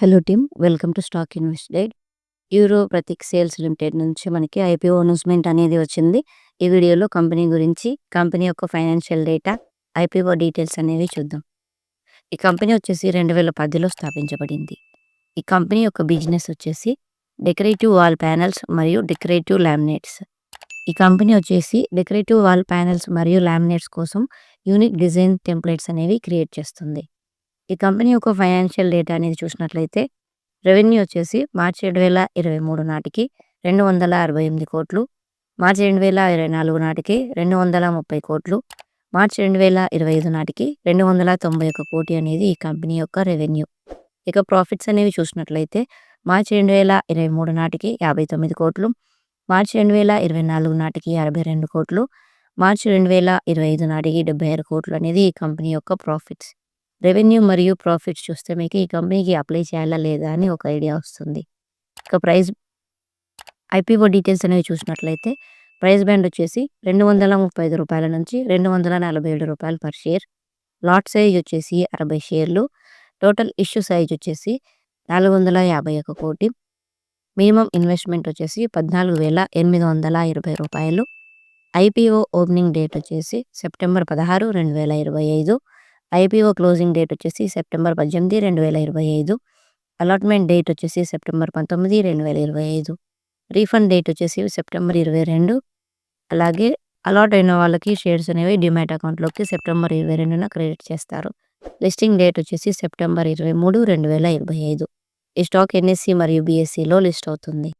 Hello team welcome to stock invest Euro Prateek sales limited నుంచి మనకి IPO announcement అనేది వచ్చింది. ఈ వీడియోలో కంపెనీ గురించి కంపెనీ యొక్క ఫైనాన్షియల్ డేటా ఐపీఓ డీటెయిల్స్ అనేవి చూద్దాం. ఈ కంపెనీ వచ్చేసి రెండు వేల పదిలో స్థాపించబడింది. ఈ కంపెనీ యొక్క బిజినెస్ వచ్చేసి డెకరేటివ్ వాల్ ప్యానెల్స్ మరియు డెకరేటివ్ లామినేట్స్. ఈ కంపెనీ వచ్చేసి డెకరేటివ్ వాల్ ప్యానెల్స్ మరియు లామినేట్స్ కోసం యూనిక్ డిజైన్ టెంప్లెట్స్ అనేవి క్రియేట్ చేస్తుంది. ఈ కంపెనీ యొక్క ఫైనాన్షియల్ డేటా అనేది చూసినట్లయితే రెవెన్యూ వచ్చేసి మార్చి రెండు వేల ఇరవై మూడు నాటికి రెండు వందల అరవై ఎనిమిది కోట్లు మార్చి రెండు వేల ఇరవై నాలుగు నాటికి రెండు వందల ముప్పై కోట్లు మార్చి రెండు వేల ఇరవై ఐదు నాటికి రెండు వందల తొంభై ఒక కోటి అనేది ఈ కంపెనీ యొక్క రెవెన్యూ. ఇక ప్రాఫిట్స్ అనేవి చూసినట్లయితే మార్చి రెండు వేల ఇరవై మూడు నాటికి యాభై తొమ్మిది కోట్లు మార్చి రెండు వేల ఇరవై నాలుగు నాటికి అరవై రెండు కోట్లు మార్చి రెండు వేల ఇరవై ఐదు నాటికి డెబ్బై ఆరు కోట్లు అనేది ఈ కంపెనీ యొక్క ప్రాఫిట్స్. రెవెన్యూ మరియు ప్రాఫిట్స్ చూస్తే మీకు ఈ కంపెనీకి అప్లై చేయాలా లేదా అని ఒక ఐడియా వస్తుంది. ఇక ప్రైస్ ఐపీఓ డీటెయిల్స్ అనేవి చూసినట్లయితే ప్రైస్ బ్యాండ్ వచ్చేసి రెండు వందల ముప్పై ఐదు రూపాయల నుంచి రెండు వందల నలభై ఏడు రూపాయలు పర్ షేర్. లాట్ సైజ్ వచ్చేసి అరవై షేర్లు. టోటల్ ఇష్యూ సైజ్ వచ్చేసి నాలుగు వందల యాభై ఒక కోటి. మినిమం ఇన్వెస్ట్మెంట్ వచ్చేసి పద్నాలుగు వేల ఎనిమిది వందల ఇరవై రూపాయలు. ఐపీఓ ఓపెనింగ్ డేట్ వచ్చేసి సెప్టెంబర్ పదహారు రెండు వేల ఇరవై ఐదు. ఐపీఓ క్లోజింగ్ డేట్ వచ్చేసి సెప్టెంబర్ పద్దెనిమిది రెండు వేల ఇరవై ఐదు. అలాట్మెంట్ డేట్ వచ్చేసి సెప్టెంబర్ పంతొమ్మిది రెండు వేల ఇరవై ఐదు. రీఫండ్ డేట్ వచ్చేసి సెప్టెంబర్ ఇరవై రెండు. అలాగే అలాట్ అయిన వాళ్ళకి షేర్స్ అనేవి డిమాట్ అకౌంట్లోకి సెప్టెంబర్ ఇరవై రెండున క్రెడిట్ చేస్తారు. లిస్టింగ్ డేట్ వచ్చేసి సెప్టెంబర్ ఇరవై మూడు రెండు వేల ఇరవై ఐదు. ఈ స్టాక్ ఎన్ఎస్సి మరియు బీఎస్సీలో లిస్ట్ అవుతుంది.